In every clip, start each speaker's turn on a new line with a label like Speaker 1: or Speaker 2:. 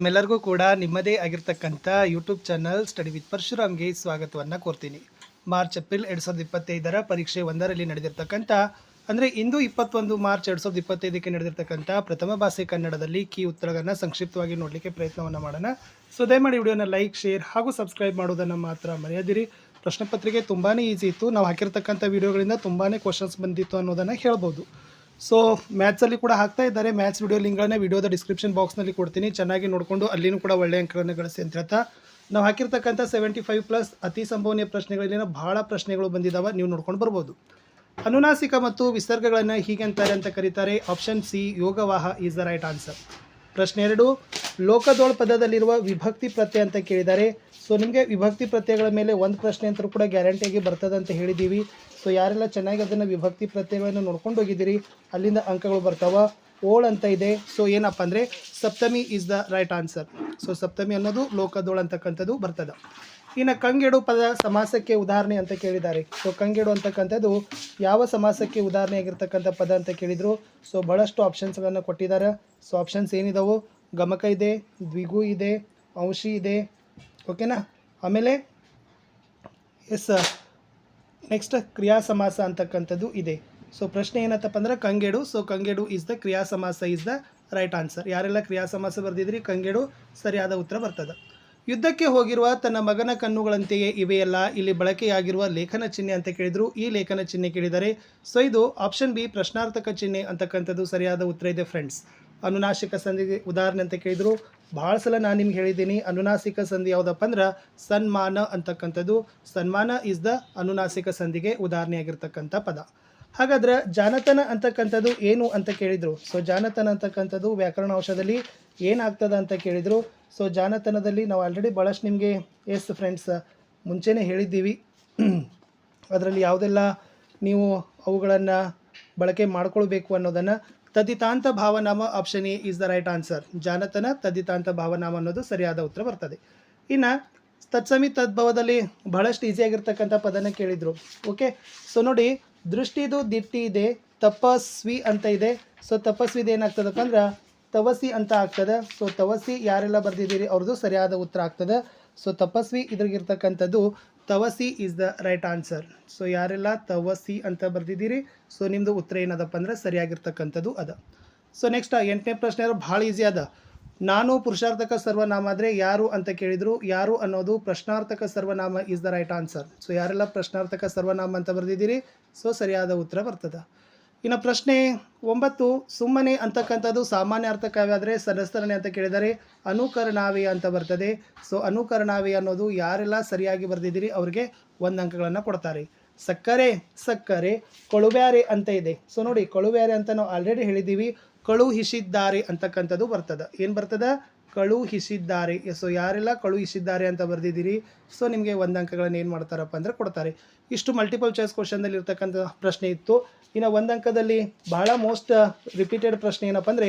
Speaker 1: ನಿಮ್ಮೆಲ್ಲರಿಗೂ ಕೂಡ ನಿಮ್ಮದೇ ಆಗಿರ್ತಕ್ಕಂಥ ಯೂಟ್ಯೂಬ್ ಚಾನಲ್ ಸ್ಟಡಿ ವಿತ್ ಪರಶುರಾಮ್ಗೆ ಸ್ವಾಗತವನ್ನು ಕೋರ್ತೀನಿ. ಮಾರ್ಚ್ ಏಪ್ರಿಲ್ ಎರಡು ಸಾವಿರದ ಇಪ್ಪತ್ತೈದರ ಪರೀಕ್ಷೆ ಒಂದರಲ್ಲಿ ನಡೆದಿರ್ತಕ್ಕಂಥ, ಅಂದರೆ ಇಂದು ಇಪ್ಪತ್ತೊಂದು ಮಾರ್ಚ್ ಎರಡು ಸಾವಿರದ ಇಪ್ಪತ್ತೈದಕ್ಕೆ ನಡೆದಿರ್ತಕ್ಕಂಥ ಪ್ರಥಮ ಭಾಷೆ ಕನ್ನಡದಲ್ಲಿ ಕೀ ಉತ್ತರಗಳನ್ನು ಸಂಕ್ಷಿಪ್ತವಾಗಿ ನೋಡಲಿಕ್ಕೆ ಪ್ರಯತ್ನವನ್ನು ಮಾಡೋಣ. ಸೊ ದಯಮಾಡಿ ವಿಡಿಯೋನ ಲೈಕ್ ಶೇರ್ ಹಾಗೂ ಸಬ್ಸ್ಕ್ರೈಬ್ ಮಾಡೋದನ್ನು ಮಾತ್ರ ಮರೆಯದಿರಿ. ಪ್ರಶ್ನೆ ಪತ್ರಿಕೆ ತುಂಬಾ ಈಸಿ ಇತ್ತು. ನಾವು ಹಾಕಿರ್ತಕ್ಕಂಥ ವಿಡಿಯೋಗಳಿಂದ ತುಂಬಾ ಕ್ವಶನ್ಸ್ ಬಂದಿತ್ತು ಅನ್ನೋದನ್ನು ಹೇಳ್ಬೋದು. ಸೊ ಮ್ಯಾಥ್ಸಲ್ಲಿ ಕೂಡ ಹಾಕ್ತಾ ಇದ್ದಾರೆ. ಮ್ಯಾಥ್ಸ್ ವಿಡಿಯೋ ಲಿಂಕ್ಗಳನ್ನ ವಿಡಿಯೋದ ಡಿಸ್ಕ್ರಿಪ್ಷನ್ ಬಾಕ್ಸ್ನಲ್ಲಿ ಕೊಡ್ತೀನಿ. ಚೆನ್ನಾಗಿ ನೋಡಿಕೊಂಡು ಅಲ್ಲಿನೂ ಕೂಡ ಒಳ್ಳೆಯ ಅಂಕಗಳನ್ನು ಗಳಿಸಿ ಅಂತ ಹೇಳ್ತಾ. ನಾವು ಹಾಕಿರ್ತಕ್ಕಂಥ ಸೆವೆಂಟಿ ಫೈವ್ ಪ್ಲಸ್ ಅತಿ ಸಂಭವನೀಯ ಪ್ರಶ್ನೆಗಳಲ್ಲಿನ ಭಾಳ ಪ್ರಶ್ನೆಗಳು ಬಂದಿದ್ದಾವೆ ನೀವು ನೋಡ್ಕೊಂಡು ಬರ್ಬೋದು. ಅನುನಾಸಿಕ ಮತ್ತು ವಿಸರ್ಗಗಳನ್ನು ಹೀಗೆ ಅಂತಾರೆ ಅಂತ ಕರೀತಾರೆ. ಆಪ್ಷನ್ ಸಿ ಯೋಗವಾಹ ಈಸ್ ದ ರೈಟ್ ಆನ್ಸರ್ ಪ್ರಶ್ನೆ ಎರಡು ಲೋಕದೋಳ್ ಪದದಲ್ಲಿರುವ ವಿಭಕ್ತಿ ಪ್ರತ್ಯಯ ಅಂತ ಕೇಳಿದ್ದಾರೆ. ಸೊ ನಿಮಗೆ ವಿಭಕ್ತಿ ಪ್ರತ್ಯಯಗಳ ಮೇಲೆ ಒಂದು ಪ್ರಶ್ನೆ ಅಂತೂ ಕೂಡ ಗ್ಯಾರಂಟಿಯಾಗಿ ಬರ್ತದೆ ಅಂತ ಹೇಳಿದ್ದೀವಿ. ಸೊ ಯಾರೆಲ್ಲ ಚೆನ್ನಾಗಿ ಅದನ್ನು ವಿಭಕ್ತಿ ಪ್ರತ್ಯಯಗಳನ್ನು ನೋಡ್ಕೊಂಡು ಹೋಗಿದ್ದೀರಿ, ಅಲ್ಲಿಂದ ಅಂಕಗಳು ಬರ್ತಾವ. ಓಳ್ ಅಂತ ಇದೆ. ಸೊ ಏನಪ್ಪ ಅಂದರೆ ಸಪ್ತಮಿ is the right answer so ಸಪ್ತಮಿ ಅನ್ನೋದು ಲೋಕದೋಳ್ ಅಂತಕ್ಕಂಥದ್ದು ಬರ್ತದೆ. ಇನ್ನು ಕಂಗೆಡು ಪದ ಸಮಾಸಕ್ಕೆ ಉದಾಹರಣೆ ಅಂತ ಕೇಳಿದ್ದಾರೆ. ಸೊ ಕಂಗೆಡು ಅಂತಕ್ಕಂಥದ್ದು ಯಾವ ಸಮಾಸಕ್ಕೆ ಉದಾಹರಣೆಯಾಗಿರ್ತಕ್ಕಂಥ ಪದ ಅಂತ ಕೇಳಿದರು. ಸೊ ಭಾಳಷ್ಟು ಆಪ್ಷನ್ಸ್ಗಳನ್ನು ಕೊಟ್ಟಿದ್ದಾರೆ. ಸೊ ಆಪ್ಷನ್ಸ್ ಏನಿದಾವು? ಗಮಕ ಇದೆ, ದ್ವಿಗು ಇದೆ ಅಂಶಿ ಇದೆ. ಓಕೆನಾ ಆಮೇಲೆ ಎಸ್ ನೆಕ್ಸ್ಟ್ ಕ್ರಿಯಾ ಸಮಾಸ ಅಂತಕ್ಕಂಥದ್ದು ಇದೆ. ಸೊ ಪ್ರಶ್ನೆ ಏನತ್ತಪ್ಪ ಅಂದ್ರೆ ಕಂಗೆಡು. ಸೊ ಕಂಗೆಡು ಇಸ್ ದ ಕ್ರಿಯಾ ಸಮಾಸ ಇಸ್ ದ ರೈಟ್ ಆನ್ಸರ್ ಯಾರೆಲ್ಲ ಕ್ರಿಯಾ ಸಮಾಸ ಬರೆದಿದ್ರಿ, ಕಂಗೆಡು ಸರಿಯಾದ ಉತ್ತರ ಬರ್ತದೆ. ಯುದ್ಧಕ್ಕೆ ಹೋಗಿರುವ ತನ್ನ ಮಗನ ಕಣ್ಣುಗಳಂತೆಯೇ ಇವೆಯಲ್ಲ. ಇಲ್ಲಿ ಬಳಕೆಯಾಗಿರುವ ಲೇಖನ ಚಿಹ್ನೆ ಅಂತ ಕೇಳಿದ್ರು. ಈ ಲೇಖನ ಚಿಹ್ನೆ ಕೇಳಿದರೆ ಸೊ ಇದು ಆಪ್ಷನ್ ಬಿ ಪ್ರಶ್ನಾರ್ಥಕ ಚಿಹ್ನೆ ಅಂತಕ್ಕಂಥದ್ದು ಸರಿಯಾದ ಉತ್ತರ ಇದೆ ಫ್ರೆಂಡ್ಸ್. ಅನುನಾಸಿಕ ಸಂಧಿಗೆ ಉದಾಹರಣೆ ಅಂತ ಕೇಳಿದ್ರು. ಭಾಳ ಸಲ ನಾನು ನಿಮ್ಗೆ ಹೇಳಿದ್ದೀನಿ, ಅನುನಾಸಿಕ ಸಂಧಿ ಯಾವುದಪ್ಪ ಅಂದ್ರೆ ಸನ್ಮಾನ ಅಂತಕ್ಕಂಥದ್ದು. ಸನ್ಮಾನ ಇಸ್ ದ ಅನುನಾಸಿಕ ಸಂಧಿಗೆ ಉದಾಹರಣೆಯಾಗಿರ್ತಕ್ಕಂಥ ಪದ. ಹಾಗಾದ್ರೆ ಜಾನತನ ಅಂತಕ್ಕಂಥದ್ದು ಏನು ಅಂತ ಕೇಳಿದರು. ಸೊ ಜಾನತನ ಅಂತಕ್ಕಂಥದ್ದು ವ್ಯಾಕರಣ ಅಂಶದಲ್ಲಿ ಏನಾಗ್ತದ ಅಂತ ಕೇಳಿದರು. ಸೊ ಜಾನತನದಲ್ಲಿ ನಾವು ಆಲ್ರೆಡಿ ಭಾಳಷ್ಟು ನಿಮಗೆ ಎಸ್ ಫ್ರೆಂಡ್ಸ್ ಮುಂಚೆನೇ ಹೇಳಿದ್ದೀವಿ. ಅದರಲ್ಲಿ ಯಾವುದೆಲ್ಲ ನೀವು ಅವುಗಳನ್ನು ಬಳಕೆ ಮಾಡ್ಕೊಳ್ಬೇಕು ಅನ್ನೋದನ್ನು ತದಿತಾಂತ ಭಾವನಾಮ option A is the right answer ಜಾನತನ ತದಿತಾಂತ ಭಾವನಾಮ ಅನ್ನೋದು ಸರಿಯಾದ ಉತ್ತರ ಬರ್ತದೆ. ಇನ್ನು ತತ್ಸಮಿ ತದ್ಭವದಲ್ಲಿ ಬಹಳಷ್ಟು ಈಸಿಯಾಗಿರ್ತಕ್ಕಂಥ ಪದನ ಕೇಳಿದರು. ಓಕೆ ಸೊ ನೋಡಿ ದೃಷ್ಟಿದು ದಿಟ್ಟಿ ಇದೆ, ತಪಸ್ವಿ ಅಂತ ಇದೆ. ಸೊ ತಪಸ್ವಿದು ಏನಾಗ್ತದಪ್ಪ ಅಂದ್ರೆ ತವಸಿ ಅಂತ ಆಗ್ತದೆ. ಸೊ ತವಸಿ ಯಾರೆಲ್ಲ ಬರ್ದಿದ್ದೀರಿ, ಅವ್ರದ್ದು ಸರಿಯಾದ ಉತ್ತರ ಆಗ್ತದೆ. ಸೊ ತಪಸ್ವಿ ಇದ್ರಾಗಿರ್ತಕ್ಕಂಥದ್ದು, ತವಸಿ is the right answer so ಯಾರೆಲ್ಲ ತವಸಿ ಅಂತ ಬರ್ದಿದ್ದೀರಿ ಸೊ ನಿಮ್ಮದು ಉತ್ತರ ಏನದಪ್ಪ ಅಂದ್ರೆ ಸರಿಯಾಗಿರ್ತಕ್ಕಂಥದ್ದು ಅದ. ಸೊ ನೆಕ್ಸ್ಟ್ ಎಂಟನೇ ಪ್ರಶ್ನೆ ಭಾಳ ಈಸಿ ಅದ. ನಾನು ಪುರುಷಾರ್ಥಕ ಸರ್ವನಾಮ ಆದರೆ ಯಾರು ಅಂತ ಕೇಳಿದರು, ಯಾರು ಅನ್ನೋದು ಪ್ರಶ್ನಾರ್ಥಕ ಸರ್ವನಾಮ is the right answer so ಯಾರೆಲ್ಲ ಪ್ರಶ್ನಾರ್ಥಕ ಸರ್ವನಾಮ ಅಂತ ಬರೆದಿದ್ದೀರಿ ಸೊ ಸರಿಯಾದ ಉತ್ತರ ಬರ್ತದೆ. ಇನ್ನು ಪ್ರಶ್ನೆ ಒಂಬತ್ತು, ಸುಮ್ಮನೆ ಅಂತಕ್ಕಂಥದ್ದು ಸಾಮಾನ್ಯ ಆದರೆ ಸದಸ್ತರಣೆ ಅಂತ ಕೇಳಿದರೆ ಅನುಕರಣಾವಿ ಅಂತ ಬರ್ತದೆ. ಸೊ ಅನುಕರಣಾವಿ ಅನ್ನೋದು ಯಾರೆಲ್ಲ ಸರಿಯಾಗಿ ಬರೆದಿದ್ದೀರಿ, ಅವರಿಗೆ ಒಂದು ಅಂಕಗಳನ್ನು ಕೊಡ್ತಾರೆ. ಸಕ್ಕರೆ ಸಕ್ಕರೆ, ಕೊಳುಬ್ಯಾರೆ ಅಂತ ಇದೆ. ಸೊ ನೋಡಿ, ಕೊಳುಬ್ಯಾರೆ ಅಂತ ನಾವು ಆಲ್ರೆಡಿ ಹೇಳಿದ್ದೀವಿ. ಕಳುಹಿಸಿದ್ದಾರೆ ಅಂತಕ್ಕಂಥದ್ದು ಬರ್ತದೆ. ಏನು ಬರ್ತದೆ? ಕಳುಹಿಸಿದ್ದಾರೆ. ಸೊ ಯಾರೆಲ್ಲ ಕಳುಹಿಸಿದ್ದಾರೆ ಅಂತ ಬರೆದಿದ್ದೀರಿ? ಸೊ ನಿಮಗೆ ಒಂದು ಅಂಕಗಳನ್ನು ಏನು ಮಾಡ್ತಾರಪ್ಪ ಅಂದರೆ ಕೊಡ್ತಾರೆ. ಇಷ್ಟು ಮಲ್ಟಿಪಲ್ ಚಾಯ್ಸ್ ಕ್ವಶನ್ದಲ್ಲಿ ಇರ್ತಕ್ಕಂಥ ಪ್ರಶ್ನೆ ಇತ್ತು. ಇನ್ನು ಒಂದು ಅಂಕದಲ್ಲಿ ಬಹಳ ಮೋಸ್ಟ್ ರಿಪೀಟೆಡ್ ಪ್ರಶ್ನೆ ಏನಪ್ಪ ಅಂದರೆ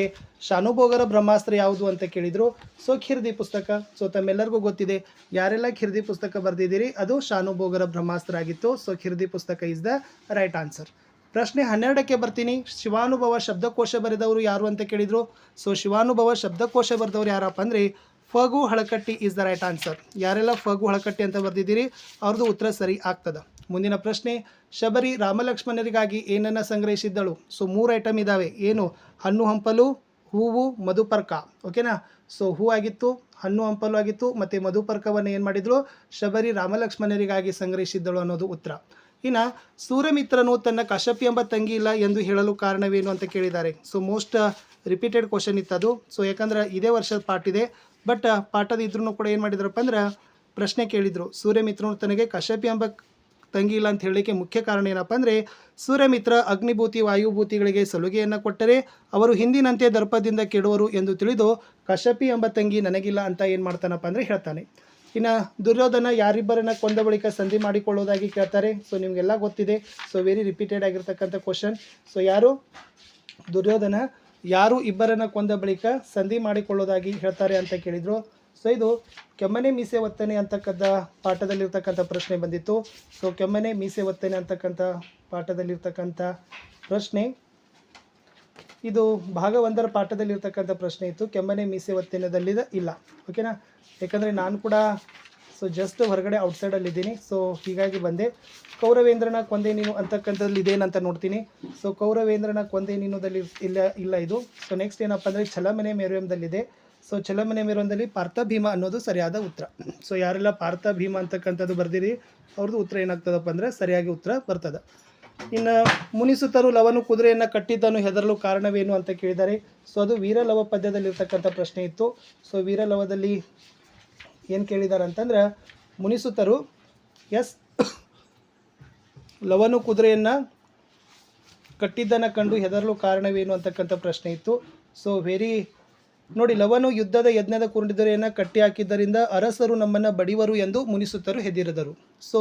Speaker 1: ಶಾನುಭೋಗರ ಬ್ರಹ್ಮಾಸ್ತ್ರ ಯಾವುದು ಅಂತ ಕೇಳಿದರು. ಸೊ ಖಿರ್ದಿ ಪುಸ್ತಕ. ಸೊ ತಮ್ಮೆಲ್ಲರಿಗೂ ಗೊತ್ತಿದೆ. ಯಾರೆಲ್ಲ ಖಿರ್ದಿ ಪುಸ್ತಕ ಬರೆದಿದ್ದೀರಿ, ಅದು ಶಾನುಭೋಗರ ಬ್ರಹ್ಮಾಸ್ತ್ರ ಆಗಿತ್ತು. ಸೊ ಖಿರ್ದಿ ಪುಸ್ತಕ ಇಸ್ ದ ರೈಟ್ ಆನ್ಸರ್ ಪ್ರಶ್ನೆ ಹನ್ನೆರಡಕ್ಕೆ ಬರ್ತೀನಿ. ಶಿವಾನುಭವ ಶಬ್ದಕೋಶ ಬರೆದವರು ಯಾರು ಅಂತ ಕೇಳಿದರು. ಸೊ ಶಿವಾನುಭವ ಶಬ್ದಕೋಶ ಬರೆದವರು ಯಾರಪ್ಪ ಅಂದರೆ Phagu Halakatti is the right answer ಯಾರೆಲ್ಲ ಫಗು ಹಳಕಟ್ಟಿ ಅಂತ ಬರೆದಿದ್ದೀರಿ ಅವ್ರದ್ದು ಉತ್ತರ ಸರಿ ಆಗ್ತದೆ. ಮುಂದಿನ ಪ್ರಶ್ನೆ, ಶಬರಿ ರಾಮಲಕ್ಷ್ಮಣರಿಗಾಗಿ ಏನನ್ನು ಸಂಗ್ರಹಿಸಿದ್ದಳು? ಸೊ ಮೂರು ಐಟಮ್ ಇದ್ದಾವೆ ಏನು? ಹಣ್ಣು ಹಂಪಲು, ಹೂವು, ಮಧುಪರ್ಕ. ಓಕೆನಾ ಸೊ ಹೂ ಆಗಿತ್ತು, ಹಣ್ಣು ಹಂಪಲು ಆಗಿತ್ತು, ಮತ್ತು ಮಧುಪರ್ಕವನ್ನು ಏನು ಮಾಡಿದಳು ಶಬರಿ ರಾಮಲಕ್ಷ್ಮಣರಿಗಾಗಿ ಸಂಗ್ರಹಿಸಿದ್ದಳು ಅನ್ನೋದು ಉತ್ತರ. ಇನ್ನು ಸೂರ್ಯಮಿತ್ರನು ತನ್ನ ಕಶ್ಯಪಿ ಎಂಬ ತಂಗಿ ಇಲ್ಲ ಎಂದು ಹೇಳಲು ಕಾರಣವೇನು ಅಂತ ಕೇಳಿದ್ದಾರೆ. ಸೊ ಮೋಸ್ಟ್ ರಿಪೀಟೆಡ್ ಕ್ವಶನ್ ಅದು ಸೊ ಯಾಕಂದ್ರೆ ಇದೇ ವರ್ಷದ ಪಾಠ ಇದೆ. ಬಟ್ ಪಾಠದ ಇದ್ರೂ ಕೂಡ ಏನು ಮಾಡಿದ್ರಪ್ಪ ಅಂದ್ರೆ ಪ್ರಶ್ನೆ ಕೇಳಿದರು. ಸೂರ್ಯಮಿತ್ರನು ತನಗೆ ಕಶ್ಯಪಿ ಎಂಬ ತಂಗಿ ಇಲ್ಲ ಅಂತ ಹೇಳಲಿಕ್ಕೆ ಮುಖ್ಯ ಕಾರಣ ಏನಪ್ಪ ಅಂದರೆ ಸೂರ್ಯಮಿತ್ರ ಅಗ್ನಿಭೂತಿ, ವಾಯುಭೂತಿಗಳಿಗೆ ಸಲುಗೆಯನ್ನು ಕೊಟ್ಟರೆ ಅವರು ಹಿಂದಿನಂತೆ ದರ್ಪದಿಂದ ಕೆಡುವರು ಎಂದು ತಿಳಿದು ಕಶ್ಯಪಿ ಎಂಬ ತಂಗಿ ನನಗಿಲ್ಲ ಅಂತ ಏನು ಮಾಡ್ತಾನಪ್ಪ ಅಂದರೆ ಹೇಳ್ತಾನೆ. ಇನ್ನು ದುರ್ಯೋಧನ ಯಾರಿಬ್ಬರನ್ನ ಕೊಂದ ಬಳಿಕ ಸಂಧಿ ಮಾಡಿಕೊಳ್ಳೋದಾಗಿ ಕೇಳ್ತಾರೆ. ಸೊ ನಿಮಗೆಲ್ಲ ಗೊತ್ತಿದೆ. ಸೊ ವೆರಿ ರಿಪೀಟೆಡ್ ಆಗಿರ್ತಕ್ಕಂಥ ಕ್ವಶನ್ ಸೊ ಯಾರು? ದುರ್ಯೋಧನ ಯಾರು ಇಬ್ಬರನ್ನ ಕೊಂದ ಬಳಿಕ ಸಂಧಿ ಮಾಡಿಕೊಳ್ಳೋದಾಗಿ ಹೇಳ್ತಾರೆ ಅಂತ ಕೇಳಿದರು. ಸೊ ಇದು ಕೆಮ್ಮನೆ ಮೀಸೆ ಒತ್ತನೆ ಅಂತಕ್ಕಂಥ ಪಾಠದಲ್ಲಿರ್ತಕ್ಕಂಥ ಪ್ರಶ್ನೆ ಬಂದಿತ್ತು. ಸೊ ಕೆಮ್ಮನೆ ಮೀಸೆ ಒತ್ತನೆ ಅಂತಕ್ಕಂಥ ಪಾಠದಲ್ಲಿರ್ತಕ್ಕಂಥ ಪ್ರಶ್ನೆ. ಇದು ಭಾಗ ಒಂದರ ಪಾಠದಲ್ಲಿರ್ತಕ್ಕಂಥ ಪ್ರಶ್ನೆ ಇತ್ತು. ಕೆಮ್ಮನೆ ಮೀಸೆ ಒತ್ತಿನದಲ್ಲಿದೆ ಇಲ್ಲ. ಓಕೆನಾ ಯಾಕಂದರೆ ನಾನು ಕೂಡ ಸೊ ಜಸ್ಟ್ ಹೊರಗಡೆ ಔಟ್ಸೈಡಲ್ಲಿದ್ದೀನಿ ಸೊ ಹೀಗಾಗಿ ಬಂದೆ. ಕೌರವೇಂದ್ರನ ಕೊಂದೆ ನೀನು ಅಂತಕ್ಕಂಥದ್ದು ಇದೇನಂತ ನೋಡ್ತೀನಿ. ಸೊ ಕೌರವೇಂದ್ರನ ಕೊಂದೆ ನೀನುದಲ್ಲಿ ಇಲ್ಲ ಇಲ್ಲ ಇದು. ಸೊ ನೆಕ್ಸ್ಟ್ ಏನಪ್ಪ ಅಂದರೆ ಛಲಮನೆ ಮೇರುವಂದಲ್ಲಿದೆ. ಸೊ ಛಲಮನೆ ಮೇರುವಂದಲ್ಲಿ ಪಾರ್ಥ ಭೀಮ ಅನ್ನೋದು ಸರಿಯಾದ ಉತ್ತರ. ಸೊ ಯಾರೆಲ್ಲ ಪಾರ್ಥ ಭೀಮ ಅಂತಕ್ಕಂಥದ್ದು ಬರ್ದಿರಿ, ಅವ್ರದ್ದು ಉತ್ತರ ಏನಾಗ್ತದಪ್ಪ ಅಂದರೆ ಸರಿಯಾಗಿ ಉತ್ತರ ಬರ್ತದೆ. ಇನ್ನು ಮುನಿಸುತ್ತರು ಲವನು ಕುದುರೆಯನ್ನು ಕಟ್ಟಿದ್ದನ್ನು ಹೆದರಲು ಕಾರಣವೇನು ಅಂತ ಕೇಳಿದ್ದಾರೆ ಸೊ ಅದು ವೀರಲವ ಪದ್ಯದಲ್ಲಿರ್ತಕ್ಕಂಥ ಪ್ರಶ್ನೆ ಇತ್ತು. ಸೊ ವೀರಲವದಲ್ಲಿ ಏನು ಕೇಳಿದ್ದಾರೆ ಅಂತಂದ್ರೆ ಮುನಿಸುತ್ತರು ಎಸ್ ಲವನು ಕುದುರೆಯನ್ನು ಕಟ್ಟಿದ್ದನ್ನು ಕಂಡು ಹೆದರಲು ಕಾರಣವೇನು ಅಂತಕ್ಕಂಥ ಪ್ರಶ್ನೆ ಇತ್ತು. ಸೊ ವೆರಿ, ನೋಡಿ, ಲವನು ಯುದ್ಧದ ಯಜ್ಞದ ಕುರುಡಿದರೆಯನ್ನು ಕಟ್ಟಿ ಹಾಕಿದ್ದರಿಂದ ಅರಸರು ನಮ್ಮನ್ನು ಬಡಿವರು ಎಂದು ಮುನಿಸುತ್ತರು ಹೆದಿರಿದರು. ಸೊ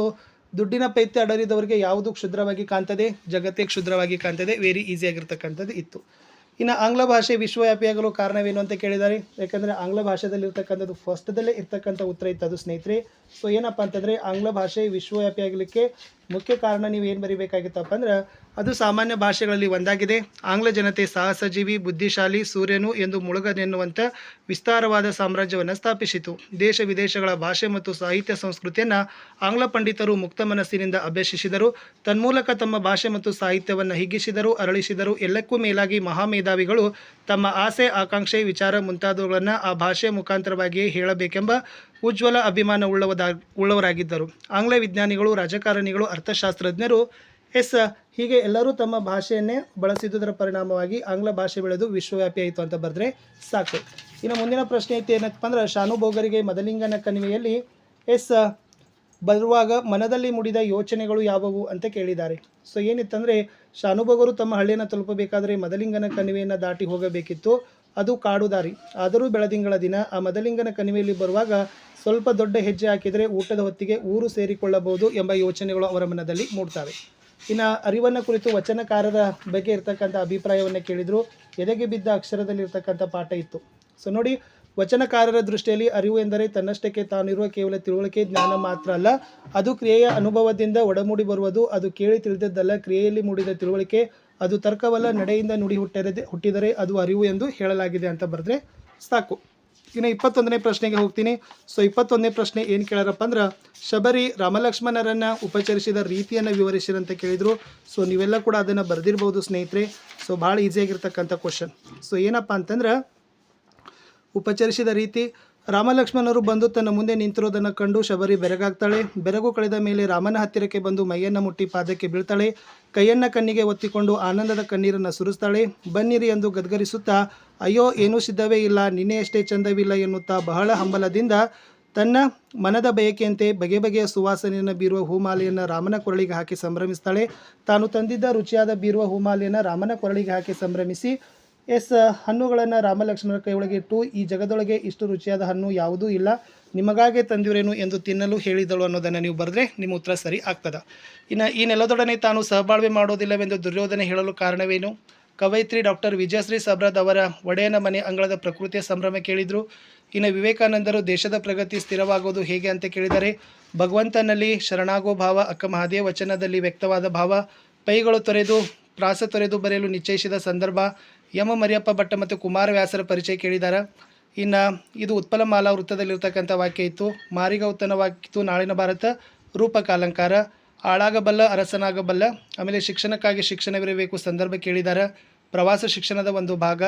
Speaker 1: ದುಡ್ಡಿನ ಪೈತ್ಯ ಅಡರಿದವರಿಗೆ ಯಾವುದು ಕ್ಷುದ್ರವಾಗಿ ಕಾಣ್ತದೆ? ಜಗತ್ತೇ ಕ್ಷುದ್ರವಾಗಿ ಕಾಣ್ತದೆ. ವೆರಿ ಈಸಿಯಾಗಿರ್ತಕ್ಕಂಥದ್ದು ಇತ್ತು. ಇನ್ನು ಆಂಗ್ಲ ಭಾಷೆ ವಿಶ್ವವ್ಯಾಪಿಯಾಗಲು ಕಾರಣವೇನು ಅಂತ ಕೇಳಿದ್ದಾರೆ? ಯಾಕಂದರೆ ಆಂಗ್ಲ ಭಾಷೆದಲ್ಲಿರ್ತಕ್ಕಂಥದ್ದು ಫಸ್ಟ್ದಲ್ಲೇ ಇರ್ತಕ್ಕಂಥ ಉತ್ತರ ಇತ್ತು ಅದು ಸ್ನೇಹಿತರೆ. ಸೊ ಏನಪ್ಪ ಅಂತಂದರೆ ಆಂಗ್ಲ ಭಾಷೆ ವಿಶ್ವವ್ಯಾಪಿ ಆಗಲಿಕ್ಕೆ ಮುಖ್ಯ ಕಾರಣ ನೀವು ಏನು ಬರಿಬೇಕಾಗಿತ್ತಪ್ಪ ಅಂದ್ರೆ ಅದು ಸಾಮಾನ್ಯ ಭಾಷೆಗಳಲ್ಲಿ ಒಂದಾಗಿದೆ. ಆಂಗ್ಲ ಜನತೆ ಸಾಹಸಜೀವಿ, ಬುದ್ಧಿಶಾಲಿ, ಸೂರ್ಯನು ಎಂದು ಮುಳುಗನೆನ್ನುವಂಥ ವಿಸ್ತಾರವಾದ ಸಾಮ್ರಾಜ್ಯವನ್ನು ಸ್ಥಾಪಿಸಿತು. ದೇಶ ವಿದೇಶಗಳ ಭಾಷೆ ಮತ್ತು ಸಾಹಿತ್ಯ ಸಂಸ್ಕೃತಿಯನ್ನು ಆಂಗ್ಲ ಪಂಡಿತರು ಮುಕ್ತ ಮನಸ್ಸಿನಿಂದ ಅಭ್ಯಸಿಸಿದರು. ತನ್ಮೂಲಕ ತಮ್ಮ ಭಾಷೆ ಮತ್ತು ಸಾಹಿತ್ಯವನ್ನು ಹಿಗ್ಗಿಸಿದರು, ಅರಳಿಸಿದರು. ಎಲ್ಲಕ್ಕೂ ಮೇಲಾಗಿ ಮಹಾಮೇಧಾವಿಗಳು ತಮ್ಮ ಆಸೆ, ಆಕಾಂಕ್ಷೆ, ವಿಚಾರ ಮುಂತಾದವುಗಳನ್ನು ಆ ಭಾಷೆ ಮುಖಾಂತರವಾಗಿಯೇ ಹೇಳಬೇಕೆಂಬ ಉಜ್ವಲ ಅಭಿಮಾನ ಉಳ್ಳವರಾಗಿದ್ದರು. ಆಂಗ್ಲ ವಿಜ್ಞಾನಿಗಳು, ರಾಜಕಾರಣಿಗಳು, ಅರ್ಥಶಾಸ್ತ್ರಜ್ಞರು ಎಸ್ ಹೀಗೆ ಎಲ್ಲರೂ ತಮ್ಮ ಭಾಷೆಯನ್ನೇ ಬಳಸಿದ್ದುದರ ಪರಿಣಾಮವಾಗಿ ಆಂಗ್ಲ ಭಾಷೆ ಬೆಳೆದು ವಿಶ್ವವ್ಯಾಪಿ ಆಯಿತು ಅಂತ ಬರೆದ್ರೆ ಸಾಕು. ಇನ್ನು ಮುಂದಿನ ಪ್ರಶ್ನೆ ಐತಿ ಏನಪ್ಪ ಅಂದ್ರೆ ಶಾನುಭೋಗರಿಗೆ ಮದಲಿಂಗನ ಕಣಿವೆಯಲ್ಲಿ ಎಸ್ ಬರುವಾಗ ಮನದಲ್ಲಿ ಮುಡಿದ ಯೋಚನೆಗಳು ಯಾವುವು ಅಂತ ಕೇಳಿದ್ದಾರೆ. ಸೊ ಏನಿತ್ತಂದರೆ ಶಾನುಭೋಗರು ತಮ್ಮ ಹಳ್ಳಿಯನ್ನು ತಲುಪಬೇಕಾದರೆ ಮದಲಿಂಗನ ಕಣಿವೆಯನ್ನು ದಾಟಿ ಹೋಗಬೇಕಿತ್ತು. ಅದು ಕಾಡು ದಾರಿ ಆದರೂ ಬೆಳದಿಂಗಳ ದಿನ, ಆ ಮದಲಿಂಗನ ಕಣಿವೆಯಲ್ಲಿ ಬರುವಾಗ ಸ್ವಲ್ಪ ದೊಡ್ಡ ಹೆಜ್ಜೆ ಹಾಕಿದರೆ ಊಟದ ಹೊತ್ತಿಗೆ ಊರು ಸೇರಿಕೊಳ್ಳಬಹುದು ಎಂಬ ಯೋಚನೆಗಳು ಅವರ ಮನದಲ್ಲಿ ಮೂಡ್ತವೆ. ಇನ್ನು ಅರಿವನ್ನು ಕುರಿತು ವಚನಕಾರರ ಬಗ್ಗೆ ಇರತಕ್ಕಂಥ ಅಭಿಪ್ರಾಯವನ್ನು ಕೇಳಿದರು. ಎದೆಗೆ ಬಿದ್ದ ಅಕ್ಷರದಲ್ಲಿರ್ತಕ್ಕಂಥ ಪಾಠ ಇತ್ತು. ಸೊ ನೋಡಿ, ವಚನಕಾರರ ದೃಷ್ಟಿಯಲ್ಲಿ ಅರಿವು ಎಂದರೆ ತನ್ನಷ್ಟಕ್ಕೆ ತಾನಿರುವ ಕೇವಲ ತಿಳುವಳಿಕೆ, ಜ್ಞಾನ ಮಾತ್ರ ಅಲ್ಲ, ಅದು ಕ್ರಿಯೆಯ ಅನುಭವದಿಂದ ಒಡಮೂಡಿ ಬರುವುದು, ಅದು ಕೇಳಿ ತಿಳಿದದ್ದಲ್ಲ, ಕ್ರಿಯೆಯಲ್ಲಿ ಮೂಡಿದ ತಿಳುವಳಿಕೆ ಅದು ತರ್ಕವಲ್ಲ, ನಡೆಯಿಂದ ನುಡಿ ಹುಟ್ಟಿರದೆ ಹುಟ್ಟಿದರೆ ಅದು ಅರಿವು ಎಂದು ಹೇಳಲಾಗಿದೆ ಅಂತ ಬರೆದ್ರೆ ಸಾಕು. ಇನ್ನು ಇಪ್ಪತ್ತೊಂದನೇ ಪ್ರಶ್ನೆಗೆ ಹೋಗ್ತೀನಿ. ಸೊ ಇಪ್ಪತ್ತೊಂದನೇ ಪ್ರಶ್ನೆ ಏನು ಕೇಳಾರಪ್ಪ ಅಂದ್ರೆ, ಶಬರಿ ರಾಮಲಕ್ಷ್ಮಣರನ್ನು ಉಪಚರಿಸಿದ ರೀತಿಯನ್ನು ವಿವರಿಸಿರಿ ಕೇಳಿದರು. ಸೊ ನೀವೆಲ್ಲ ಕೂಡ ಅದನ್ನು ಬರೆದಿರ್ಬೋದು ಸ್ನೇಹಿತರೆ. ಸೊ ಭಾಳ ಈಸಿಯಾಗಿರ್ತಕ್ಕಂಥ ಕ್ವಶನ್ ಸೊ ಏನಪ್ಪ ಅಂತಂದ್ರೆ, ಉಪಚರಿಸಿದ ರೀತಿ ರಾಮಲಕ್ಷ್ಮಣರು ಬಂದು ತನ್ನ ಮುಂದೆ ನಿಂತಿರೋದನ್ನು ಕಂಡು ಶಬರಿ ಬೆರಗಾಗ್ತಾಳೆ. ಬೆರಗು ಕಳೆದ ಮೇಲೆ ರಾಮನ ಹತ್ತಿರಕ್ಕೆ ಬಂದು ಮೈಯನ್ನು ಮುಟ್ಟಿ ಪಾದಕ್ಕೆ ಬೀಳ್ತಾಳೆ. ಕೈಯನ್ನು ಕಣ್ಣಿಗೆ ಒತ್ತಿಕೊಂಡು ಆನಂದದ ಕಣ್ಣೀರನ್ನು ಸುರಿಸ್ತಾಳೆ. ಬನ್ನಿರಿ ಎಂದು ಗದ್ಗರಿಸುತ್ತಾ, ಅಯ್ಯೋ, ಏನೂ ಸಿದ್ಧವೇ ಇಲ್ಲ. ನಿನ್ನೆಯಷ್ಟೇ ಚಂದವಿಲ್ಲ ಎನ್ನುತ್ತಾ ಬಹಳ ಹಂಬಲದಿಂದ ತನ್ನ ಮನದ ಬಯಕೆಯಂತೆ ಬಗೆ ಬಗೆಯ ಸುವಾಸನೆಯನ್ನು ಬೀರುವ ಹೂಮಾಲೆಯನ್ನು ರಾಮನ ಕೊರಳಿಗೆ ಹಾಕಿ ಸಂಭ್ರಮಿಸ್ತಾಳೆ. ತಾನು ತಂದಿದ್ದ ರುಚಿಯಾದ ಬೀರುವ ಹೂಮಾಲೆಯನ್ನು ರಾಮನ ಕೊರಳಿಗೆ ಹಾಕಿ ಸಂಭ್ರಮಿಸಿ ಎಸ್ ಹಣ್ಣುಗಳನ್ನು ರಾಮಲಕ್ಷ್ಮಣರ ಕೈಯೊಳಗೆ ಇಟ್ಟು, ಈ ಜಗದೊಳಗೆ ಇಷ್ಟು ರುಚಿಯಾದ ಹಣ್ಣು ಯಾವುದೂ ಇಲ್ಲ, ನಿಮಗಾಗೆ ತಂದಿರೇನು ಎಂದು ತಿನ್ನಲು ಹೇಳಿದಳು ಅನ್ನೋದನ್ನು ನೀವು ಬರೆದ್ರೆ ನಿಮ್ಮ ಉತ್ತರ ಸರಿ ಆಗ್ತದೆ. ಇನ್ನು ಈ ನೆಲದೊಡನೆ ತಾನು ಸಹಬಾಳ್ವೆ ಮಾಡೋದಿಲ್ಲವೆಂದು ದುರ್ಯೋಧನೆ ಹೇಳಲು ಕಾರಣವೇನು? ಕವಯಿತ್ರಿ ಡಾಕ್ಟರ್ ವಿಜಯಶ್ರೀ ಸಬ್ರದ್ ಅವರ ಒಡೆಯನ ಮನೆ ಅಂಗಳದ ಪ್ರಕೃತಿಯ ಸಂಭ್ರಮ ಕೇಳಿದರು. ಇನ್ನು ವಿವೇಕಾನಂದರು ದೇಶದ ಪ್ರಗತಿ ಸ್ಥಿರವಾಗುವುದು ಹೇಗೆ ಅಂತ ಕೇಳಿದರೆ, ಭಗವಂತನಲ್ಲಿ ಶರಣಾಗೋ ಭಾವ, ಅಕ್ಕ ಮಹಾದೇವ ವಚನದಲ್ಲಿ ವ್ಯಕ್ತವಾದ ಭಾವ, ಪೈಗಳು ತೊರೆದು, ಪ್ರಾಸ ತೊರೆದು ಬರೆಯಲು ನಿಶ್ಚಯಿಸಿದ ಸಂದರ್ಭ ಯಮ ಮರಿಯಪ್ಪ ಭಟ್ಟ ಮತ್ತು ಕುಮಾರವ್ಯಾಸರ ಪರಿಚಯ ಕೇಳಿದ್ದಾರೆ ಇನ್ನು ಇದು ಉತ್ಪಲಮಾಲಾ ವೃತ್ತದಲ್ಲಿರ್ತಕ್ಕಂಥ ವಾಕ್ಯ ಇತ್ತು. ಮಾರಿಗೌತನವಾಗಿತ್ತು ನಾಳಿನ ಭಾರತ, ರೂಪಕ ಅಲಂಕಾರ, ಆಳಾಗಬಲ್ಲ, ಅರಸನಾಗಬಲ್ಲ, ಆಮೇಲೆ ಶಿಕ್ಷಣಕ್ಕಾಗಿ ಶಿಕ್ಷಣವಿರಬೇಕು ಸಂದರ್ಭ ಕೇಳಿದ್ದಾರೆ ಪ್ರವಾಸ ಶಿಕ್ಷಣದ ಒಂದು ಭಾಗ,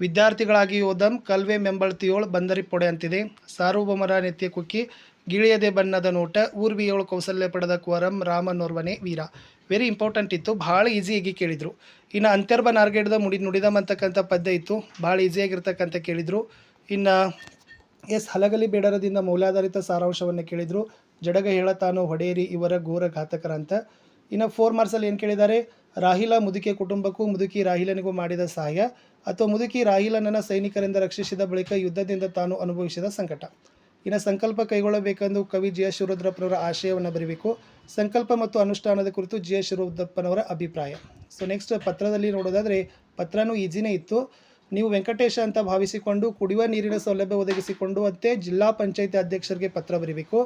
Speaker 1: ವಿದ್ಯಾರ್ಥಿಗಳಾಗಿ ಓದಂ, ಕಲ್ವೆ, ಮೆಂಬಳ್ತಿಯೋಳು ಬಂದರಿ ಪೊಡೆ ಅಂತಿದೆ. ಸಾರ್ವಭೌಮರ ನೆತ್ತಿಯ ಕುಕ್ಕಿ ಗಿಳಿಯದೆ ಬಣ್ಣದ ನೋಟ, ಊರ್ವಿಯೋಳು ಕೌಸಲ್ಯ ಪಡೆದ ಕುವರಂ, ರಾಮನೋರ್ವನೆ ವೀರ. ವೆರಿ ಇಂಪಾರ್ಟೆಂಟ್ ಇತ್ತು. ಭಾಳ ಈಸಿಯಾಗಿ ಕೇಳಿದರು. ಇನ್ನು ಅಂತ್ಯರ್ಬ ನಾರ್ಗೆಡ್ದ ಮುಡಿ ನುಡಿದಮ್ ಅಂತಕ್ಕಂಥ ಪದ್ಯ ಇತ್ತು. ಭಾಳ ಈಸಿಯಾಗಿರ್ತಕ್ಕಂಥ ಕೇಳಿದರು. ಇನ್ನು ಎಸ್ ಹಲಗಲಿ ಬೇಡರದಿಂದ ಮೌಲ್ಯಾಧಾರಿತ ಸಾರಾಂಶವನ್ನು ಕೇಳಿದರು. ಜಡಗ ಹೇಳತಾನು ಹೊಡೆಯರಿ ಇವರ ಘೋರ ಘಾತಕರ ಅಂತ ಇನ್ನು ಫೋರ್ ಮಾರ್ಸಲ್ಲಿ ಏನು ಕೇಳಿದ್ದಾರೆ? ರಾಹಿಲ ಮುದುಕಿ ಕುಟುಂಬಕ್ಕೂ ಮುದುಕಿ ರಾಹಿಲನಿಗೂ ಮಾಡಿದ ಸಹಾಯ. ಅಥವಾ ಮುದುಕಿ ರಾಹಿಲನನ್ನು ಸೈನಿಕರಿಂದ ರಕ್ಷಿಸಿದ ಬಳಿಕ ಯುದ್ಧದಿಂದ ತಾನು ಅನುಭವಿಸಿದ ಸಂಕಟ. ಇನ್ನು ಸಂಕಲ್ಪ ಕೈಗೊಳ್ಳಬೇಕೆಂದು ಕವಿ ಜಿ ಎಸ್ ಶಿವರುದ್ರಪ್ಪನವರ ಆಶಯವನ್ನು ಬರೀಬೇಕು. ಸಂಕಲ್ಪ ಮತ್ತು ಅನುಷ್ಠಾನದ ಕುರಿತು ಜಿ ಎಸ್ ಶಿವರುದ್ರಪ್ಪನವರ ಅಭಿಪ್ರಾಯ. ಸೊ ನೆಕ್ಸ್ಟ್ ಪತ್ರದಲ್ಲಿ ನೋಡೋದಾದರೆ, ಪತ್ರನೂ ಈಜಿನೇ ಇತ್ತು. ನೀವು ವೆಂಕಟೇಶ ಅಂತ ಭಾವಿಸಿಕೊಂಡು ಕುಡಿಯುವ ನೀರಿನ ಸೌಲಭ್ಯ ಒದಗಿಸಿಕೊಂಡು ಅಂತೆ ಜಿಲ್ಲಾ ಪಂಚಾಯಿತಿ ಅಧ್ಯಕ್ಷರಿಗೆ ಪತ್ರ ಬರೀಬೇಕು.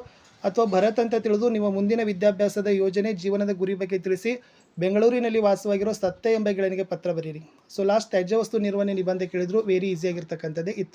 Speaker 1: ಅಥವಾ ಭರತ್ ಅಂತ ತಿಳಿದು ನಿಮ್ಮ ಮುಂದಿನ ವಿದ್ಯಾಭ್ಯಾಸದ ಯೋಜನೆ ಜೀವನದ ಗುರಿ ಬಗ್ಗೆ ತಿಳಿಸಿ ಬೆಂಗಳೂರಿನಲ್ಲಿ ವಾಸವಾಗಿರೋ ಸತ್ತೆ ಎಂಬ ಗೆಳೆಯನಿಗೆ ಪತ್ರ ಬರೀರಿ. ಸೊ ಲಾಸ್ಟ್ ತ್ಯಾಜ್ಯ ವಸ್ತು ನಿರ್ವಹಣೆ ನಿಬಂಧ ಕೇಳಿದ್ರು ವೆರಿ ಈಸಿಯಾಗಿರ್ತಕ್ಕಂಥದ್ದೇ ಇತ್ತು.